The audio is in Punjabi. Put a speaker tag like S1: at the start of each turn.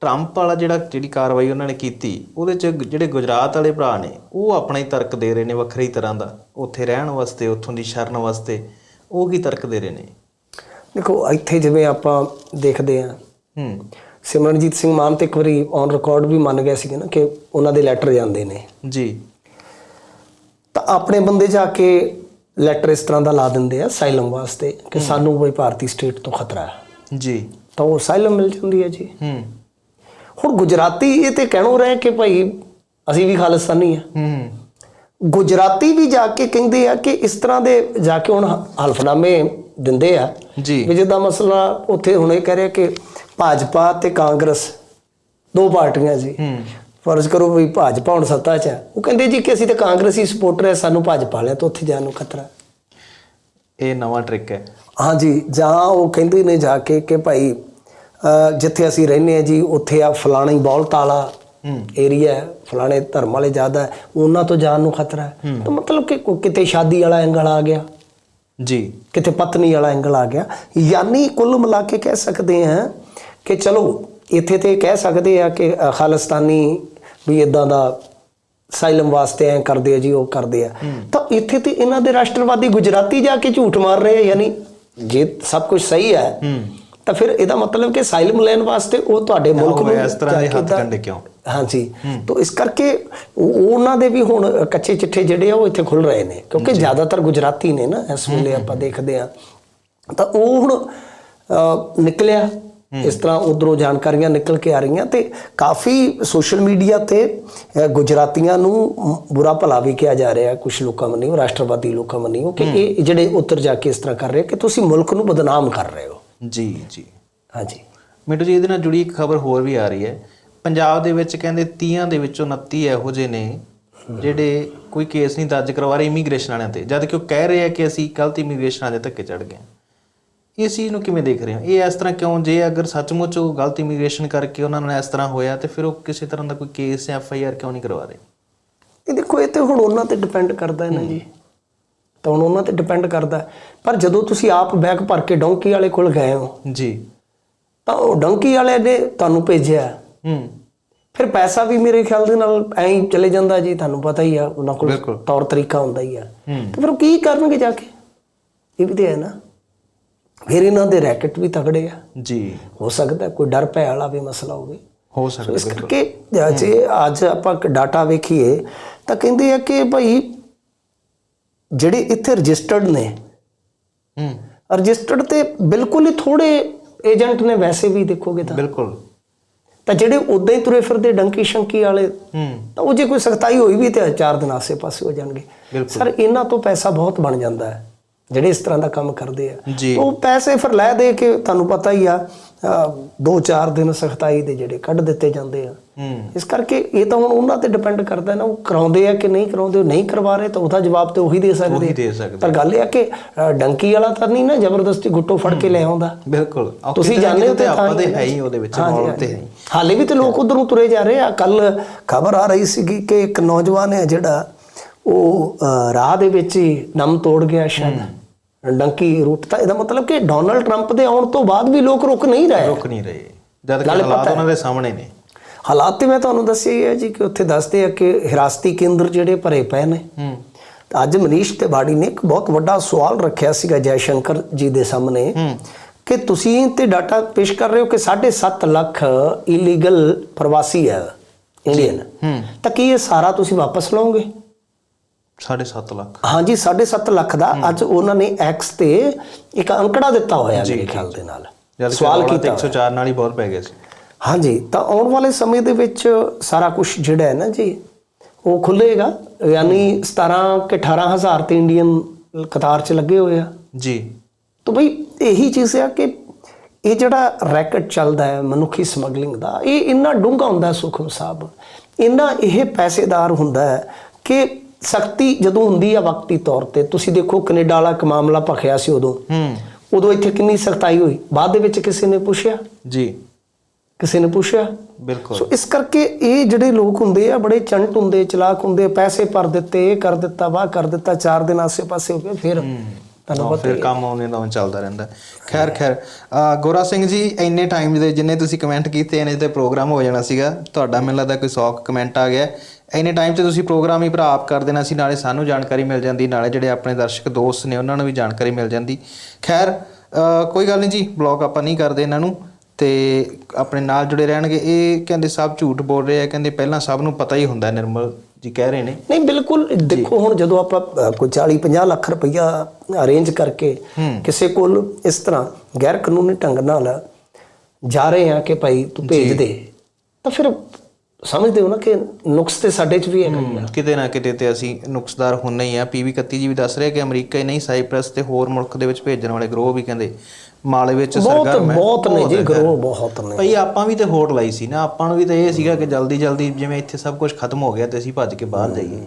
S1: ਟਰੰਪ ਵਾਲਾ ਜਿਹੜਾ ਜਿਹੜੀ ਕਾਰਵਾਈ ਉਹਨਾਂ ਨੇ ਕੀਤੀ ਉਹਦੇ ਚ ਜਿਹੜੇ ਗੁਜਰਾਤ ਵਾਲੇ ਭਰਾ ਨੇ ਉਹ ਆਪਣਾ ਹੀ ਤਰਕ ਦੇ ਰਹੇ ਨੇ ਵੱਖਰੀ ਤਰ੍ਹਾਂ ਦਾ। ਉੱਥੇ ਰਹਿਣ ਵਾਸਤੇ ਉੱਥੋਂ ਦੀ ਸ਼ਰਨ ਵਾਸਤੇ ਉਹ ਕੀ ਤਰਕ ਦੇ ਰਹੇ ਨੇ?
S2: ਦੇਖੋ ਇੱਥੇ ਜਿਵੇਂ ਆਪਾਂ ਦੇਖਦੇ ਹਾਂ।
S1: ਹੂੰ।
S2: ਸਿਮਰਨਜੀਤ ਸਿੰਘ ਮਾਨ ਤੇ ਇੱਕ ਵਾਰੀ ਔਨ ਰਿਕਾਰਡ ਵੀ ਮੰਨ ਗਏ ਸੀਗੇ ਨਾ ਕਿ ਉਹਨਾਂ ਦੇ ਲੈਟਰ ਜਾਂਦੇ ਨੇ।
S1: ਜੀ।
S2: ਤਾਂ ਆਪਣੇ ਬੰਦੇ ਜਾ ਕੇ ਲੈਟਰ ਇਸ ਤਰ੍ਹਾਂ ਦਾ ਲਾ ਦਿੰਦੇ ਆ ਸਾਈਲਮ ਵਾਸਤੇ ਕਿ ਸਾਨੂੰ ਕੋਈ ਭਾਰਤੀ ਸਟੇਟ ਤੋਂ ਖਤਰਾ ਹੈ।
S1: ਜੀ।
S2: ਤਾਂ ਉਹ ਸਾਈਲਮ ਮਿਲ ਜਾਂਦੀ ਹੈ ਜੀ।
S1: ਹੂੰ।
S2: ਹੁਣ ਗੁਜਰਾਤੀ ਇਹ ਤੇ ਕਹਿਣੋ ਰਹੇ ਕਿ ਭਾਈ ਅਸੀਂ ਵੀ ਖਾਲਿਸਤਾਨੀ ਆ।
S1: ਹੂੰ।
S2: ਗੁਜਰਾਤੀ ਵੀ ਜਾ ਕੇ ਕਹਿੰਦੇ ਆ ਕਿ ਇਸ ਤਰ੍ਹਾਂ ਦੇ ਜਾ ਕੇ ਹੁਣ ਹਲਫਨਾਮੇ ਦਿੰਦੇ ਆ।
S1: ਜੀ।
S2: ਵੀ ਜਿੱਦਾਂ ਮਸਲਾ ਉੱਥੇ ਹੁਣ ਇਹ ਕਹਿ ਰਿਹਾ ਕਿ ਭਾਜਪਾ ਤੇ ਕਾਂਗਰਸ ਦੋ ਪਾਰਟੀਆਂ ਜੀ
S1: ਹੂੰ।
S2: ਫਰਜ਼ ਕਰੋ ਵੀ ਭਾਜਪਾ ਹੁਣ ਸੱਤਾ 'ਚ ਹੈ ਉਹ ਕਹਿੰਦੇ ਜੀ ਕਿ ਅਸੀਂ ਤਾਂ ਕਾਂਗਰਸੀ ਸਪੋਰਟਰ ਹੈ ਸਾਨੂੰ ਭਾਜਪਾ ਵਾਲਿਆਂ ਤੋਂ ਉੱਥੇ ਜਾਣ ਨੂੰ ਖਤਰਾ।
S1: ਇਹ ਨਵਾਂ ਟ੍ਰਿਕ ਹੈ।
S2: ਹਾਂਜੀ ਜਾਂ ਉਹ ਕਹਿੰਦੇ ਨੇ ਜਾ ਕੇ ਕਿ ਭਾਈ ਜਿੱਥੇ ਅਸੀਂ ਰਹਿੰਦੇ ਆ ਜੀ ਉੱਥੇ ਆ ਫਲਾਣੀ ਬੌਲਤ ਵਾਲਾ
S1: ਹੂੰ।
S2: ਏਰੀਆ ਹੈ ਫਲਾਣੇ ਧਰਮ ਵਾਲੇ ਜ਼ਿਆਦਾ ਹੈ ਉਹਨਾਂ ਤੋਂ ਜਾਣ ਨੂੰ ਖਤਰਾ ਹੈ। ਤਾਂ ਮਤਲਬ ਕਿ ਕਿਤੇ ਸ਼ਾਦੀ ਵਾਲਾ ਐਂਗਲ ਆ ਗਿਆ।
S1: ਜੀ।
S2: ਕਿਤੇ ਪਤਨੀ ਵਾਲਾ ਐਂਗਲ ਆ ਗਿਆ। ਯਾਨੀ ਕੁੱਲ ਮਿਲਾ ਕੇ ਕਹਿ ਸਕਦੇ ਹਾਂ ਕਿ ਚਲੋ ਇੱਥੇ ਤੇ ਕਹਿ ਸਕਦੇ ਆ ਕਿ ਖਾਲਿਸਤਾਨੀ ਵੀ ਇਦਾਂ ਦਾ ਸਾਇਲਮ ਵਾਸਤੇ ਐ ਕਰਦੇ ਆ ਜੀ ਉਹ ਕਰਦੇ ਆ। ਤਾਂ ਇੱਥੇ ਤੇ ਇਹਨਾਂ ਦੇ ਰਾਸ਼ਟਰਵਾਦੀ ਗੁਜਰਾਤੀ ਜਾ ਕੇ ਝੂਠ ਮਾਰ ਰਹੇ ਆ ਯਾਨੀ ਜੇ ਸਭ ਕੁਝ ਸਹੀ ਹੈ
S1: ਹੂੰ।
S2: ਤਾਂ ਫਿਰ ਇਹਦਾ ਮਤਲਬ ਕਿ ਸਾਇਲਮ ਲੈਣ ਵਾਸਤੇ ਉਹ ਤੁਹਾਡੇ ਮੁਲਕ ਨੂੰ
S1: ਇਸ ਤਰ੍ਹਾਂ ਦੇ ਹੱਥ ਕੰਡੇ ਕਿਉਂ?
S2: ਹਾਂਜੀ। ਤਾਂ ਇਸ ਕਰਕੇ ਉਹ- ਉਹਨਾਂ ਦੇ ਵੀ ਹੁਣ ਕੱਚੇ ਚਿੱਠੇ ਜਿਹੜੇ ਆ ਉਹ ਇੱਥੇ ਖੁੱਲ ਰਹੇ ਨੇ ਕਿਉਂਕਿ ਜ਼ਿਆਦਾਤਰ ਗੁਜਰਾਤੀ ਨੇ ਨਾ ਇਸ ਵੇਲੇ ਆਪਾਂ ਦੇਖਦੇ ਆ ਤਾਂ ਉਹ ਹੁਣ ਨਿਕਲਿਆ। ਇਸ ਤਰ੍ਹਾਂ ਉਧਰੋਂ ਜਾਣਕਾਰੀਆਂ ਨਿਕਲ ਕੇ ਆ ਰਹੀਆਂ ਤੇ ਕਾਫੀ ਸੋਸ਼ਲ ਮੀਡੀਆ ਤੇ ਗੁਜਰਾਤੀਆਂ ਨੂੰ ਬੁਰਾ ਭਲਾ ਵੀ ਕਿਹਾ ਜਾ ਰਿਹਾ ਕੁਝ ਲੋਕਾਂ ਵੱਲੋਂ ਰਾਸ਼ਟਰਵਾਦੀ ਲੋਕਾਂ ਵੱਲੋਂ ਕਿ ਇਹ ਜਿਹੜੇ ਉੱਤਰ ਜਾ ਕੇ ਇਸ ਤਰ੍ਹਾਂ ਕਰ ਰਹੇ ਕਿ ਤੁਸੀਂ ਮੁਲਕ ਨੂੰ ਬਦਨਾਮ ਕਰ ਰਹੇ ਹੋ।
S1: ਜੀ ਜੀ।
S2: ਹਾਂਜੀ।
S1: ਮਿੰਟੂ ਜੀ ਇਹਦੇ ਨਾਲ ਜੁੜੀ ਇੱਕ ਖਬਰ ਹੋਰ ਵੀ ਆ ਰਹੀ ਹੈ। ਪੰਜਾਬ ਦੇ ਵਿੱਚ ਕਹਿੰਦੇ 30 ਦੇ ਵਿੱਚੋਂ 29 ਇਹੋ ਜਿਹੇ ਨੇ ਜਿਹੜੇ ਕੋਈ ਕੇਸ ਨਹੀਂ ਦਰਜ ਕਰਵਾ ਰਹੇ ਇਮੀਗ੍ਰੇਸ਼ਨ ਵਾਲਿਆਂ ਤੇ। ਜਦ ਕਿ ਉਹ ਕਹਿ ਰਹੇ ਆ ਕਿ ਅਸੀਂ ਗਲਤ ਇਮੀਗ੍ਰੇਸ਼ਨ ਵਾਲੇ ਧੱਕੇ ਚੜ ਗਏ। ਇਸ ਚੀਜ਼ ਨੂੰ ਕਿਵੇਂ ਦੇਖ ਰਹੇ ਹੋ? ਇਹ ਇਸ ਤਰ੍ਹਾਂ ਕਿਉਂ? ਜੇ ਅਗਰ ਸੱਚਮੁੱਚ ਉਹ ਗਲਤ ਇਮੀਗ੍ਰੇਸ਼ਨ ਕਰਕੇ ਉਹਨਾਂ ਨਾਲ ਇਸ ਤਰ੍ਹਾਂ ਹੋਇਆ ਤੇ ਫਿਰ ਉਹ ਕਿਸੇ ਤਰ੍ਹਾਂ ਦਾ ਕੋਈ ਕੇਸ ਜਾਂ ਐਫ ਆਈ ਆਰ ਕਿਉਂ ਨਹੀਂ ਕਰਵਾ ਰਹੇ?
S2: ਇਹ ਦੇਖੋ ਇਹ ਤੇ ਹੁਣ ਉਹਨਾਂ ਤੇ ਡਿਪੈਂਡ ਕਰਦਾ ਹੈ ਨਾ ਜੀ। ਤਾਂ ਹੁਣ ਉਹਨਾਂ ਤੇ ਡਿਪੈਂਡ ਕਰਦਾ। ਪਰ ਜਦੋਂ ਤੁਸੀਂ ਆਪ ਬੈਗ ਭਰ ਕੇ ਡੌਂਕੀ ਵਾਲੇ ਕੋਲ ਗਏ ਹੋ
S1: ਜੀ।
S2: ਤਾਂ ਉਹ ਡੌਂਕੀ ਵਾਲੇ ਨੇ ਤੁਹਾਨੂੰ ਭੇਜਿਆ
S1: ਹੂੰ।
S2: ਫਿਰ ਪੈਸਾ ਵੀ ਮੇਰੇ ਖਿਆਲ ਦੇ ਨਾਲ ਐਂ ਹੀ ਚਲੇ ਜਾਂਦਾ ਜੀ ਤੁਹਾਨੂੰ ਪਤਾ ਹੀ ਆ ਉਹਨਾਂ ਕੋਲ। ਤੌਰ ਤਰੀਕਾ ਹੁੰਦਾ ਹੀ ਆ। ਤੇ ਫਿਰ ਉਹ ਕੀ ਕਰਨਗੇ ਜਾ ਕੇ? ਇਹ ਵੀ ਤੇ ਹੈ ਨਾ। ਫਿਰ ਇਹਨਾਂ ਦੇ ਰੈਕਟ ਵੀ ਤਗੜੇ ਆ।
S1: ਜੀ।
S2: ਹੋ ਸਕਦਾ ਕੋਈ ਡਰ ਭੈ ਵਾਲਾ ਵੀ ਮਸਲਾ ਹੋਵੇ।
S1: ਹੋ ਸਕਦਾ
S2: ਇਸ ਕਰਕੇ ਜੇ ਅੱਜ ਆਪਾਂ ਡਾਟਾ ਵੇਖੀਏ ਤਾਂ ਕਹਿੰਦੇ ਆ ਕਿ ਭਾਈ ਜਿਹੜੇ ਇੱਥੇ ਰਜਿਸਟਰਡ ਨੇ।
S1: ਹੂੰ।
S2: ਰਜਿਸਟਰਡ ਤੇ ਬਿਲਕੁਲ ਹੀ ਥੋੜੇ ਏਜੰਟ ਨੇ ਵੈਸੇ ਵੀ ਦੇਖੋਗੇ ਤਾਂ।
S1: ਬਿਲਕੁਲ।
S2: ਤਾਂ ਜਿਹੜੇ ਉਦਾਂ ਹੀ ਤੁਰੇ ਫਿਰਦੇ ਡੰਕੀ ਸ਼ੰਕੀ ਵਾਲੇ
S1: ਹੂੰ।
S2: ਤਾਂ ਉਹ ਜੇ ਕੋਈ ਸਖਤਾਈ ਹੋਈ ਵੀ ਤੇ ਚਾਰ ਦਿਨ ਆਸੇ ਪਾਸੇ ਹੋ ਜਾਣਗੇ। ਸਰ ਇਹਨਾਂ ਤੋਂ ਪੈਸਾ ਬਹੁਤ ਬਣ ਜਾਂਦਾ ਹੈ। ਜਿਹੜੇ ਇਸ ਤਰ੍ਹਾਂ ਦਾ ਕੰਮ ਕਰਦੇ ਆ ਉਹ ਪੈਸੇ ਫਿਰ ਲੈ ਦੇ ਕੇ ਤੁਹਾਨੂੰ ਪਤਾ ਹੀ ਆ ਦੋ ਚਾਰ ਦਿਨ ਸਖਤਾਈ ਦੇ ਜਿਹੜੇ ਕੱਢ ਦਿੱਤੇ ਜਾਂਦੇ ਆ। ਇਸ ਕਰਕੇ ਇਹ ਤਾਂ ਹੁਣ ਉਹਨਾਂ ਤੇ ਡਿਪੈਂਡ ਕਰਦਾ ਨਾ ਉਹ ਕਰਾਉਂਦੇ ਆ ਕਿ ਨਹੀਂ ਕਰਾਉਂਦੇ ਉਹ ਨਹੀਂ ਕਰਵਾ ਰਹੇ ਤਾਂ ਉਹਦਾ ਜਵਾਬ ਤੇ ਉਹੀ ਦੇ ਸਕਦੇ ਪਰ ਗੱਲ ਇਹ ਆ ਕਿ ਡੰਕੀ ਵਾਲਾ ਤਾਂ ਨਹੀਂ ਨਾ ਜ਼ਬਰਦਸਤੀ ਗੁੱਟੋ ਫੜ ਕੇ ਲੈ ਆਉਂਦਾ।
S1: ਬਿਲਕੁਲ।
S2: ਤੁਸੀਂ ਜਾਣਦੇ ਹੋ ਤੇ
S1: ਆਪਾਂ ਦੇ
S2: ਹੀ
S1: ਹੈ ਉਹਦੇ ਵਿੱਚ ਮਾਹੌਲ ਤੇ। ਹੈ।
S2: ਹਾਲੇ ਵੀ ਤੇ ਲੋਕ ਉਧਰ ਤੁਰੇ ਜਾ ਰਹੇ ਆ। ਕੱਲ ਖਬਰ ਆ ਰਹੀ ਸੀਗੀ ਕਿ ਇੱਕ ਨੌਜਵਾਨ ਹੈ ਜਿਹੜਾ ਉਹ ਰਾਹ ਦੇ ਵਿੱਚ ਹੀ ਨਮ ਤੋੜ ਗਿਆ ਸ਼ਾਇਦ। ਡੰਕੀ ਰੂਟ ਤਾਂ ਇਹਦਾ ਮਤਲਬ ਕਿ ਡੋਨਲਡ ਟਰੰਪ ਦੇ ਆਉਣ ਤੋਂ ਬਾਅਦ ਵੀ ਲੋਕ ਰੁਕ ਨਹੀਂ ਰਹੇ।
S1: ਰੁਕ ਨਹੀਂ ਰਹੇ। ਜਦ ਕਿ ਹਾਲਾਤ। ਉਹਨਾਂ ਦੇ ਸਾਹਮਣੇ ਨੇ।
S2: ਹਾਲਾਤ ਤੇ ਮੈਂ ਤੁਹਾਨੂੰ ਦੱਸਿਆ ਹੀ ਹੈ ਜੀ ਕਿ ਉੱਥੇ ਦੱਸਦੇ ਆ ਕਿ ਹਿਰਾਸਤੀ ਕੇਂਦਰ ਜਿਹੜੇ ਭਰੇ ਪਏ ਨੇ।
S1: ਹੂੰ।
S2: ਤਾਂ ਅੱਜ ਮਨੀਸ਼ ਤਿਵਾੜੀ ਨੇ ਇੱਕ ਬਹੁਤ ਵੱਡਾ ਸਵਾਲ ਰੱਖਿਆ ਸੀਗਾ ਜੈ ਸ਼ੰਕਰ ਜੀ ਦੇ ਸਾਹਮਣੇ
S1: ਹੂੰ।
S2: ਕਿ ਤੁਸੀਂ ਤੇ ਡਾਟਾ ਪੇਸ਼ ਕਰ ਰਹੇ ਹੋ ਕਿ 7.5 ਲੱਖ ਇਲੀਗਲ ਪ੍ਰਵਾਸੀ ਹੈ ਇੰਡੀਅਨ
S1: ਹੂੰ।
S2: ਤਾਂ ਕੀ ਇਹ ਸਾਰਾ ਤੁਸੀਂ ਵਾਪਸ ਲਓਗੇ?
S1: 7.5 ਲੱਖ।
S2: ਹਾਂਜੀ 7.5 ਲੱਖ ਦਾ। ਅੱਜ ਉਹਨਾਂ ਨੇ ਐਕਸ ਤੇ ਇੱਕ ਅੰਕੜਾ ਦਿੱਤਾ ਹੋਇਆ ਮੇਰੇ ਖਿਆਲ ਦੇ ਨਾਲ। ਸਵਾਲ ਕੀਤਾ
S1: 104 ਨਾਲ ਹੀ ਬਹੁਤ ਪੈ ਗਏ ਸੀ।
S2: ਹਾਂਜੀ ਤਾਂ ਆਉਣ ਵਾਲੇ ਸਮੇਂ ਦੇ ਵਿੱਚ ਸਾਰਾ ਕੁਝ ਜਿਹੜਾ ਹੈ ਨਾ ਜੀ ਉਹ ਖੁੱਲੇਗਾ ਯਾਨੀ 17 ਕਿ 18000 ਤੇ ਇੰਡੀਅਨ ਕਤਾਰ 'ਚ ਲੱਗੇ ਹੋਏ ਆ।
S1: ਜੀ।
S2: ਤਾਂ ਬਈ ਇਹੀ ਚੀਜ਼ ਆ ਕਿ ਇਹ ਜਿਹੜਾ ਰੈਕਟ ਚੱਲਦਾ ਹੈ ਮਨੁੱਖੀ ਸਮਗਲਿੰਗ ਦਾ ਇਹ ਇੰਨਾ ਡੂੰਘਾ ਹੁੰਦਾ ਸੁਖਮ ਸਾਹਿਬ। ਇੰਨਾ ਇਹ ਪੈਸੇਦਾਰ ਹੁੰਦਾ ਹੈ ਕਿ ਸਖਤੀ ਜਦੋਂ ਹੁੰਦੀ ਆ ਵਕਤੀ ਤੌਰ ਤੇ ਤੁਸੀਂ ਦੇਖੋ ਕੈਨੇਡਾ ਵਾਲਾ ਇੱਕ ਮਾਮਲਾ ਭਖਿਆ ਸੀ ਉਦੋਂ।
S1: ਹੂੰ।
S2: ਉਦੋਂ ਇੱਥੇ ਕਿੰਨੀ ਸਖਤਾਈ ਹੋਈ? ਬਾਅਦ ਦੇ ਵਿੱਚ ਕਿਸੇ ਨੇ ਪੁੱਛਿਆ?
S1: ਜੀ।
S2: ਕਿਸੇ ਨੇ ਪੁੱਛਿਆ?
S1: ਬਿਲਕੁਲ।
S2: ਸੋ ਇਸ ਕਰਕੇ ਇਹ ਜਿਹੜੇ ਲੋਕ ਹੁੰਦੇ ਆ ਬੜੇ ਚੰਟ ਹੁੰਦੇ ਚਲਾਕ ਹੁੰਦੇ ਪੈਸੇ ਭਰ ਦਿੱਤੇ ਇਹ ਕਰ ਦਿੱਤਾ ਵਾਹ ਕਰ ਦਿੱਤਾ ਚਾਰ ਦਿਨ ਆਸੇ ਪਾਸੇ ਹੋ ਗਏ ਫਿਰ ਤੁਹਾਨੂੰ
S1: ਫਿਰ ਕੰਮ ਆਉਣੇ ਦਾ ਚੱਲਦਾ ਰਹਿੰਦਾ। ਖੈਰ ਖੈਰ। ਗੋਰਾ ਸਿੰਘ ਜੀ ਇੰਨੇ ਟਾਈਮ ਦੇ ਜਿੰਨੇ ਤੁਸੀਂ ਕਮੈਂਟ ਕੀਤੇ ਨੇ ਤੇ ਪ੍ਰੋਗਰਾਮ ਹੋ ਜਾਣਾ ਸੀਗਾ ਤੁਹਾਡਾ ਮੈਨੂੰ ਲੱਗਦਾ ਕੋਈ 100 ਕਮੈਂਟ ਆ ਗਿਆ। ਇੰਨੇ ਟਾਈਮ ਤੇ ਤੁਸੀਂ ਪ੍ਰੋਗਰਾਮ ਹੀ ਭਰਾ ਆਪ ਕਰ ਦੇਣਾ ਸੀ ਨਾਲੇ ਸਾਨੂੰ ਜਾਣਕਾਰੀ ਮਿਲ ਜਾਂਦੀ ਨਾਲੇ ਜਿਹੜੇ ਆਪਣੇ ਦਰਸ਼ਕ ਦੋਸਤ ਨੇ ਉਹਨਾਂ ਨੂੰ ਵੀ ਜਾਣਕਾਰੀ ਮਿਲ ਜਾਂਦੀ। ਖੈਰ ਕੋਈ ਗੱਲ ਨਹੀਂ ਜੀ ਬਲੌਗ ਆਪਾਂ ਨਹੀਂ ਕਰਦੇ ਇਹਨਾਂ ਨੂੰ ਤੇ ਆਪਣੇ ਨਾਲ ਜੁੜੇ ਰਹਿਣਗੇ। ਇਹ ਕਹਿੰਦੇ ਸਭ ਝੂਠ ਬੋਲ ਰਹੇ ਆ ਕਹਿੰਦੇ ਪਹਿਲਾਂ ਸਭ ਨੂੰ ਪਤਾ ਹੀ ਹੁੰਦਾ ਨਿਰਮਲ ਜੀ ਕਹਿ ਰਹੇ ਨੇ।
S2: ਨਹੀਂ ਬਿਲਕੁਲ ਦੇਖੋ ਹੁਣ ਜਦੋਂ ਆਪਾਂ ਕੋਈ 40 50 ਲੱਖ ਰੁਪਈਆ ਅਰੇਂਜ ਕਰਕੇ ਕਿਸੇ ਕੋਲ ਇਸ ਤਰ੍ਹਾਂ ਗੈਰ ਕਾਨੂੰਨੀ ਢੰਗ ਨਾਲ ਜਾ ਰਹੇ ਆ ਕਿ ਭਾਈ ਤੂੰ ਭੇਜ ਦੇ ਤਾਂ ਫਿਰ ਸਮਝਦੇ ਹੋ ਨਾ ਕਿ ਨੁਕਸ ਤੇ ਸਾਡੇ 'ਚ ਵੀ ਹੀ
S1: ਕਿਤੇ ਨਾ ਕਿਤੇ ਤੇ ਅਸੀਂ ਨੁਕਸਦਾਰ ਹੁੰਨੇ ਹੀ ਆ। ਪੀਵੀ 31 ਜੀ ਵੀ ਦੱਸ ਰਿਹਾ ਕਿ ਅਮਰੀਕਾ ਹੀ ਨਹੀਂ ਸਾਈਪ੍ਰਸ ਤੇ ਹੋਰ ਮੁਲਕ ਦੇ ਵਿੱਚ ਭੇਜਣ ਵਾਲੇ ਗਰੋਹ ਵੀ ਕਹਿੰਦੇ ਮਾਲੇ ਵਿੱਚ
S2: ਬਹੁਤ
S1: ਸਰਗਰਮ ਹੈ।
S2: ਬਹੁਤ ਨੇ ਜੀ। ਗਰੋਹ ਬਹੁਤ ਨੇ।
S1: ਭਈ ਆਪਾਂ ਵੀ ਤੇ ਹੋਟ ਲਾਈ ਸੀ ਨਾ। ਆਪਾਂ ਨੂੰ ਵੀ ਤਾਂ ਇਹ ਸੀਗਾ ਕਿ ਜਲਦੀ ਜਲਦੀ ਜਿਵੇਂ ਇੱਥੇ ਸਭ ਕੁਝ ਖਤਮ ਹੋ ਗਿਆ ਤੇ ਅਸੀਂ ਭੱਜ ਕੇ ਬਾਹਰ ਜਾਈਏ।